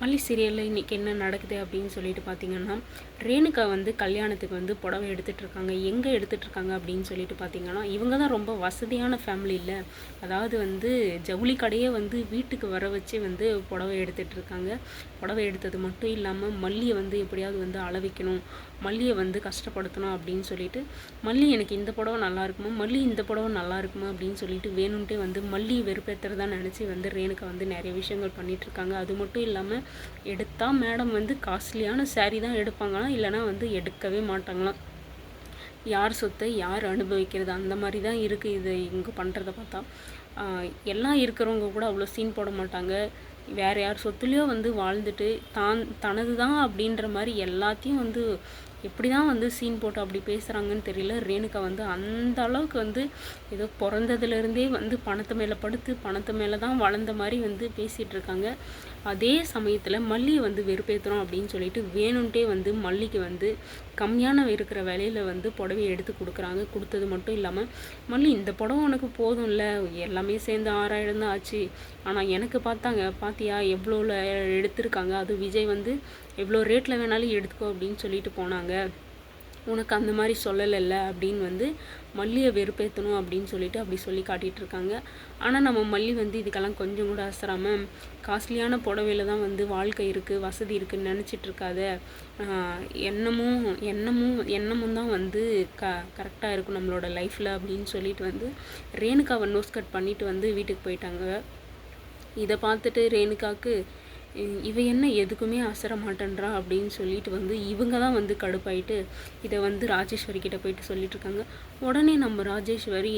மல்லி சீரியலில் இன்றைக்கி என்ன நடக்குது அப்படின்னு சொல்லிட்டு பார்த்தீங்கன்னா ரேணுகா வந்து கல்யாணத்துக்கு வந்து புடவை எடுத்துகிட்ருக்காங்க எங்கே எடுத்துகிட்டு இருக்காங்க அப்படின்னு சொல்லிட்டு பார்த்தீங்கன்னா இவங்க தான் ரொம்ப வசதியான ஃபேமிலி இல்லை அதாவது வந்து ஜவுளி கடையே வந்து வீட்டுக்கு வர வச்சு வந்து புடவை எடுத்துகிட்டு இருக்காங்க. புடவை எடுத்தது மட்டும் இல்லாமல் மல்லியை வந்து எப்படியாவது வந்து அளவிக்கணும். மல்லியை வந்து கஷ்டப்படுத்தணும் அப்படின்னு சொல்லிட்டு மல்லி எனக்கு இந்த புடவை நல்லா இருக்குமா? மல்லி இந்த புடவை நல்லா இருக்குமா? அப்படின்னு சொல்லிட்டு வேணும்ட்டே வந்து மல்லி வெறுப்பேற்றுறதா நினச்சி வந்து ரேணுகா வந்து நிறைய விஷயங்கள் பண்ணிகிட்ருக்காங்க அது மட்டும் இல்லாமல் எடுத்தால் மேடம் வந்து காஸ்ட்லியான சேரீ தான் எடுப்பாங்களாம் இல்லைனா வந்து எடுக்கவே மாட்டாங்களாம் யார் சொத்தை யார் அனுபவிக்கிறது? அந்த மாதிரி தான் இருக்குது இது இங்கே பண்ணுறத பார்த்தா. ஆஹ் எல்லாம் இருக்கிறவங்க கூட அவ்வளோ சீன் போட மாட்டாங்க. வேற யார் சொத்துலேயோ வந்து வாழ்ந்துட்டு தான் தனது தான் அப்படின்ற மாதிரி எல்லாத்தையும் வந்து எப்படி தான் வந்து சீன் போட்டு அப்படி பேசுகிறாங்கன்னு தெரியல. ரேணுகா வந்து அந்த அளவுக்கு வந்து ஏதோ பிறந்ததுலேருந்தே வந்து பணத்து மேலே படுத்து பணத்து மேலே தான் வளர்ந்த மாதிரி வந்து பேசிகிட்டு இருக்காங்க. அதே சமயத்தில் மல்லியை வந்து வெறுப்பேற்றுறோம் அப்படின்னு சொல்லிட்டு வேணும்ட்டே வந்து மல்லிக்கு வந்து கம்மியான இருக்கிற விலையில் வந்து புடவையை எடுத்து கொடுக்குறாங்க. கொடுத்தது மட்டும் இல்லாமல் மல்லி இந்த புடவை உனக்கு போதும்ல. எல்லாமே சேர்ந்து ஆறாயிரம் தான் ஆச்சு. ஆனால் எனக்கு பார்த்தாங்க பார்த்தியா எவ்வளோவில் எடுத்திருக்காங்க? அது விஜய் வந்து எவ்வளோ ரேட்டில் வேணாலும் எடுத்துக்கோ அப்படின்னு சொல்லிட்டு போனாங்க. உனக்கு அந்த மாதிரி சொல்லலைல்ல அப்படின்னு வந்து மல்லியை வெறுப்பேற்றணும் அப்படின்னு சொல்லிட்டு அப்படி சொல்லி காட்டிகிட்டு இருக்காங்க. ஆனால் நம்ம மல்லி வந்து இதுக்கெல்லாம் கொஞ்சம் கூட அசராம காஸ்ட்லியான புடவையில தான் வந்து வாழ்க்கை இருக்குது வசதி இருக்குதுன்னு நினச்சிட்டு இருக்காத. எண்ணமும் எண்ணமும் எண்ணமும் தான் வந்து க கரெக்டாக இருக்கும் நம்மளோட லைஃப்பில் அப்படின்னு சொல்லிட்டு வந்து ரேணுகாவை நோஸ் கட் பண்ணிட்டு வந்து வீட்டுக்கு போயிட்டாங்க. இதை பார்த்துட்டு ரேணுகாவுக்கு இவ என்ன எதுக்குமே அசர மாட்டேன்றா அப்படின்னு சொல்லிட்டு வந்து இவங்க தான் வந்து கடுப்பாயிட்டு இதை வந்து ராஜேஸ்வரி கிட்ட போயிட்டு சொல்லிட்டு இருக்காங்க. உடனே நம்ம ராஜேஸ்வரி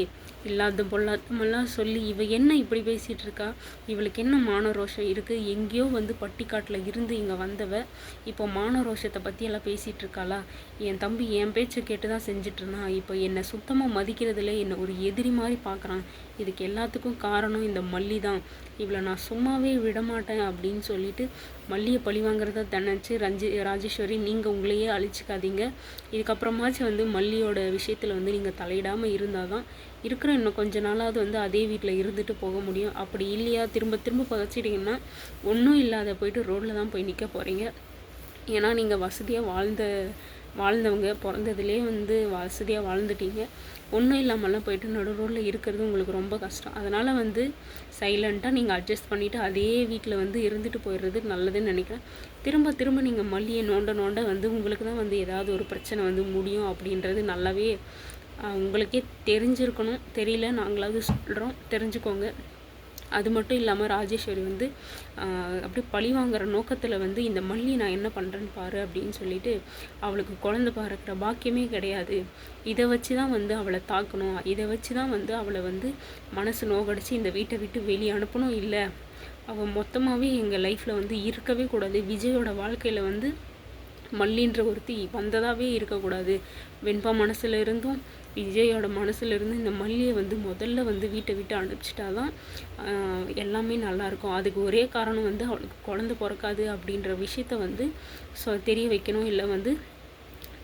இல்லாத பொல்லாதமெல்லாம் சொல்லி இவ என்ன இப்படி பேசிகிட்டு இருக்கா? இவளுக்கு என்ன மான ரோஷம் இருக்குது எங்கேயோ வந்து பட்டிக்காட்டில் இருந்து இங்கே வந்தவ இப்போ மான ரோஷத்தை பற்றி எல்லாம் பேசிகிட்டு இருக்காளா? என் தம்பி என் பேச்சை கேட்டு தான் செஞ்சுட்டு இருந்தான். இப்போ என்னை சுத்தமாக மதிக்கிறதுல என்னை ஒரு எதிரி மாதிரி பார்க்குறான் இதுக்கு எல்லாத்துக்கும் காரணம் இந்த மல்லி தான் இவளை நான் சும்மாவே விட மாட்டேன் அப்படின்னு சொல்லிட்டு மல்லியை பழி வாங்குறத நினச்சி ரஞ்சி ராஜேஸ்வரி நீங்கள் உங்களையே அழிச்சிக்காதீங்க. இதுக்கப்புறமாச்சும் வந்து மல்லியோட விஷயத்தில் வந்து நீங்கள் தலையிடாமல் இருந்தால் தான் இருக்கிற இன்னும் கொஞ்ச நாளாவது வந்து அதே வீட்டில் இருந்துட்டு போக முடியும். அப்படி இல்லையா? திரும்ப திரும்ப புதைச்சிட்டிங்கன்னா ஒன்றும் இல்லாத போயிட்டு ரோட்டில் தான் போய் நிற்க போகிறீங்க ஏன்னா நீங்கள் வசதியாக வாழ்ந்த வாழ்ந்தவங்க பிறந்ததுலேயே வந்து வசதியாக வாழ்ந்துட்டீங்க. ஒன்றும் இல்லாமலாம் போயிட்டு நடு ரோட்டில் இருக்கிறது உங்களுக்கு ரொம்ப கஷ்டம். அதனால் வந்து சைலண்ட்டாக நீங்கள் அட்ஜஸ்ட் பண்ணிவிட்டு அதே வீட்டில் வந்து இருந்துட்டு போயிடுறது நல்லதுன்னு நினைக்கிறேன். திரும்ப திரும்ப நீங்கள் மல்லியை நோண்ட நோண்ட வந்து உங்களுக்கு தான் வந்து ஏதாவது ஒரு பிரச்சனை வந்து முடியும் அப்படின்றது நல்லாவே உங்களுக்கே தெரிஞ்சிருக்கணும். தெரியல நாங்களாவது சொல்கிறோம் தெரிஞ்சுக்கோங்க. அது மட்டும் இல்லாமல் ராஜேஸ்வரி வந்து அப்படியே பழி வாங்குற நோக்கத்தில் வந்து இந்த மல்லி நான் என்ன பண்ணுறேன்னு பாரு அப்படின்னு சொல்லிட்டு அவளுக்கு குழந்தை பார்க்குற பாக்கியமே கிடையாது. இதை வச்சு தான் வந்து அவளை தாக்கணும். இதை வச்சு தான் வந்து அவளை வந்து மனசு நோகடிச்சு இந்த வீட்டை விட்டு வெளியே அனுப்பணும் இல்லை. அவள் மொத்தமாகவே எங்கள் லைஃப்பில் வந்து இருக்கவே கூடாது. விஜயோட வாழ்க்கையில் வந்து மல்லின்ற ஒருத்தி வந்ததாகவே இருக்கக்கூடாது. வெண்பா மனசில் இருந்தும் விஜயோட மனசுலேருந்து இந்த மல்லியை வந்து முதல்ல வந்து வீட்டை விட்டு அனுப்பிச்சிட்டா தான் எல்லாமே நல்லா இருக்கும் அதுக்கு ஒரே காரணம் வந்து அவளுக்கு குழந்தை பிறக்காது அப்படின்ற விஷயத்த வந்து சொ தெரிய வைக்கணும் இல்லை வந்து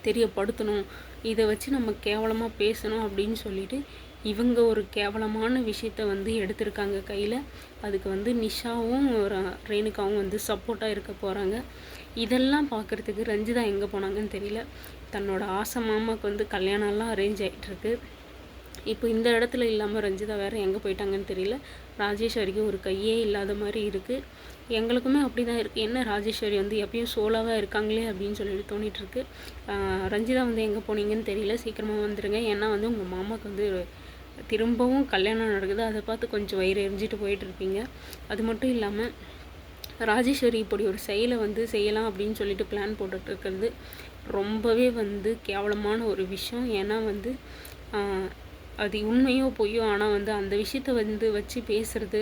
தெரியப்படுத்தணும். இதை வச்சு நம்ம கேவலமாக பேசணும் அப்படின்னு சொல்லிட்டு இவங்க ஒரு கேவலமான விஷயத்த வந்து எடுத்திருக்காங்க கையில். அதுக்கு வந்து நிஷாவும் ர- ரேணுகாவும் வந்து சப்போர்ட்டாக இருக்க போகிறாங்க இதெல்லாம் பார்க்குறதுக்கு ரஞ்சிதா எங்கே போனாங்கன்னு தெரியல. தன்னோட ஆசை மாமாவுக்கு வந்து கல்யாணம்லாம் அரேஞ்ச் ஆகிட்டுருக்கு இப்போ இந்த இடத்துல இல்லாமல் ரஞ்சிதா வேறு எங்கே போயிட்டாங்கன்னு தெரியல. ராஜேஸ்வரிக்கு ஒரு கையே இல்லாத மாதிரி இருக்குது எங்களுக்குமே அப்படி தான் இருக்குது என்ன ராஜேஸ்வரி வந்து எப்பயும் சோலாவாக இருக்காங்களே அப்படின்னு சொல்லிட்டு தோணிட்டு ரஞ்சிதா வந்து எங்கே போனீங்கன்னு தெரியல. சீக்கிரமாக வந்துடுங்க ஏன்னா வந்து உங்கள் மாமாவுக்கு வந்து திரும்பவும் கல்யாணம் நடக்குது. அதை பார்த்து கொஞ்சம் வயிறு எரிஞ்சிட்டு போயிட்டு இருப்பீங்க. அது மட்டும் இல்லாமல் ராஜேஸ்வரி இப்படி ஒரு செயலை வந்து செய்யலாம் அப்படின்னு சொல்லிட்டு பிளான் போட்டுட்டு இருக்கிறது ரொம்பவே வந்து கேவலமான ஒரு விஷயம். ஏன்னா வந்து அது உண்மையோ பொய்யோ ஆனால் வந்து அந்த விஷயத்த வந்து வச்சு பேசுறது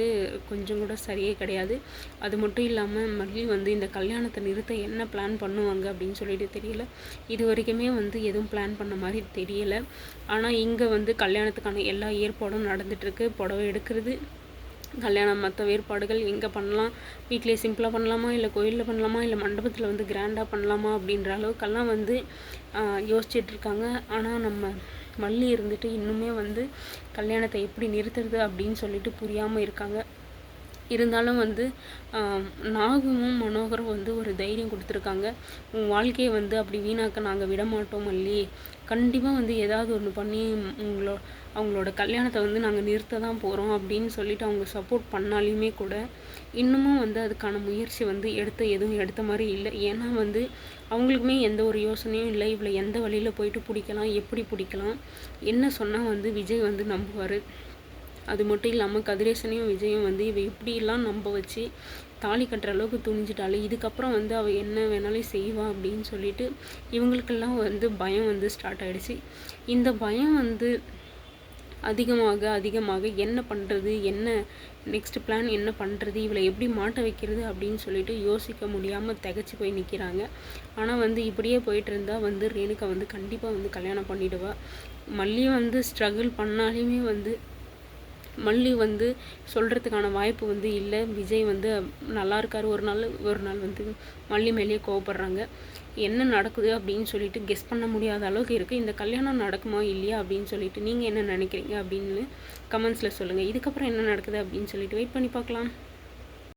கொஞ்சம் கூட சரியே கிடையாது. அது மட்டும் இல்லாமல் மல்லி வந்து இந்த கல்யாணத்தை நிறுத்த என்ன பிளான் பண்ணுவாங்க அப்படின்னு சொல்லிட்டு தெரியல. இது வரைக்குமே வந்து எதுவும் பிளான் பண்ண மாதிரி தெரியல. ஆனால் இங்கே வந்து கல்யாணத்துக்கான எல்லா ஏற்பாடும் நடந்துட்டுருக்கு. புடவை எடுக்கிறது கல்யாணம் மற்ற வேறுபாடுகள் எங்கே பண்ணலாம்? வீட்டிலே சிம்பிளாக பண்ணலாமா? இல்லை கோயிலில் பண்ணலாமா? இல்லை மண்டபத்தில் வந்து கிராண்டாக பண்ணலாமா? அப்படின்ற அளவுக்கெல்லாம் வந்து ஆஹ், ஆனால் நம்ம மல்லி இருந்துட்டு இன்னுமே வந்து கல்யாணத்தை எப்படி நிறுத்துறது அப்படின்னு சொல்லிட்டு புரியாமல் இருக்காங்க. இருந்தாலும் வந்து நாகமும் மனோகரும் வந்து ஒரு தைரியம் கொடுத்துருக்காங்க. உன் வாழ்க்கையை வந்து அப்படி வீணாக்க நாங்கள் விட மாட்டோம் மல்லி. கண்டிப்பாக வந்து ஏதாவது ஒன்று பண்ணி உங்களோ அவங்களோட கல்யாணத்தை வந்து நாங்கள் நிறுத்த தான் போகிறோம் அப்படின்னு சொல்லிட்டு அவங்க சப்போர்ட் பண்ணாலையுமே கூட இன்னமும் வந்து அதுக்கான முயற்சி வந்து எடுத்த எதுவும் எடுத்த மாதிரி இல்லை. ஏன்னா வந்து அவங்களுக்குமே எந்த ஒரு யோசனையும் இல்லை. இவ்வளோ எந்த வழியில் போயிட்டு பிடிக்கலாம் எப்படி பிடிக்கலாம்? என்ன சொன்னால் வந்து விஜய் வந்து நம்புவார். அது மட்டும் இல்லாமல் கதிரேசனையும் விஜயும் வந்து இவ எப்படிலாம் நம்ப வச்சு தாலி கட்டுற அளவுக்கு துணிஞ்சிட்டாலே இதுக்கப்புறம் வந்து அவள் என்ன வேணாலும் செய்வா அப்படின்னு சொல்லிட்டு இவங்களுக்கெல்லாம் வந்து பயம் வந்து ஸ்டார்ட் ஆகிடுச்சு இந்த பயம் வந்து அதிகமாக அதிகமாக என்ன பண்ணுறது என்ன நெக்ஸ்ட் பிளான் என்ன பண்ணுறது இவளை எப்படி மாட்ட வைக்கிறது அப்படின்னு சொல்லிட்டு யோசிக்க முடியாமல் திகச்சு போய் நிற்கிறாங்க ஆனால் வந்து இப்படியே போயிட்டு இருந்தால் வந்து ரேணுகா வந்து கண்டிப்பாக வந்து கல்யாணம் பண்ணிடுவா. மல்லி வந்து ஸ்ட்ரகிள் பண்ணாலுமே வந்து மல்லி வந்து சொல்கிறதுக்கான வாய்ப்பு வந்து இல்லை. விஜய் வந்து நல்லா இருக்கார். ஒரு நாள் ஒரு நாள் வந்து மல்லி மேலேயே கோவப்படுறாங்க. என்ன நடக்குது அப்படின்னு சொல்லிட்டு கெஸ் பண்ண முடியாத அளவுக்கு இருக்குது இந்த கல்யாணம் நடக்குமா இல்லையா அப்படின்னு சொல்லிட்டு நீங்கள் என்ன நினைக்கிறீங்க அப்படின்னு கமெண்ட்ஸில் சொல்லுங்கள் இதுக்கப்புறம் என்ன நடக்குது அப்படின்னு சொல்லிட்டு வெயிட் பண்ணி பார்க்கலாம்.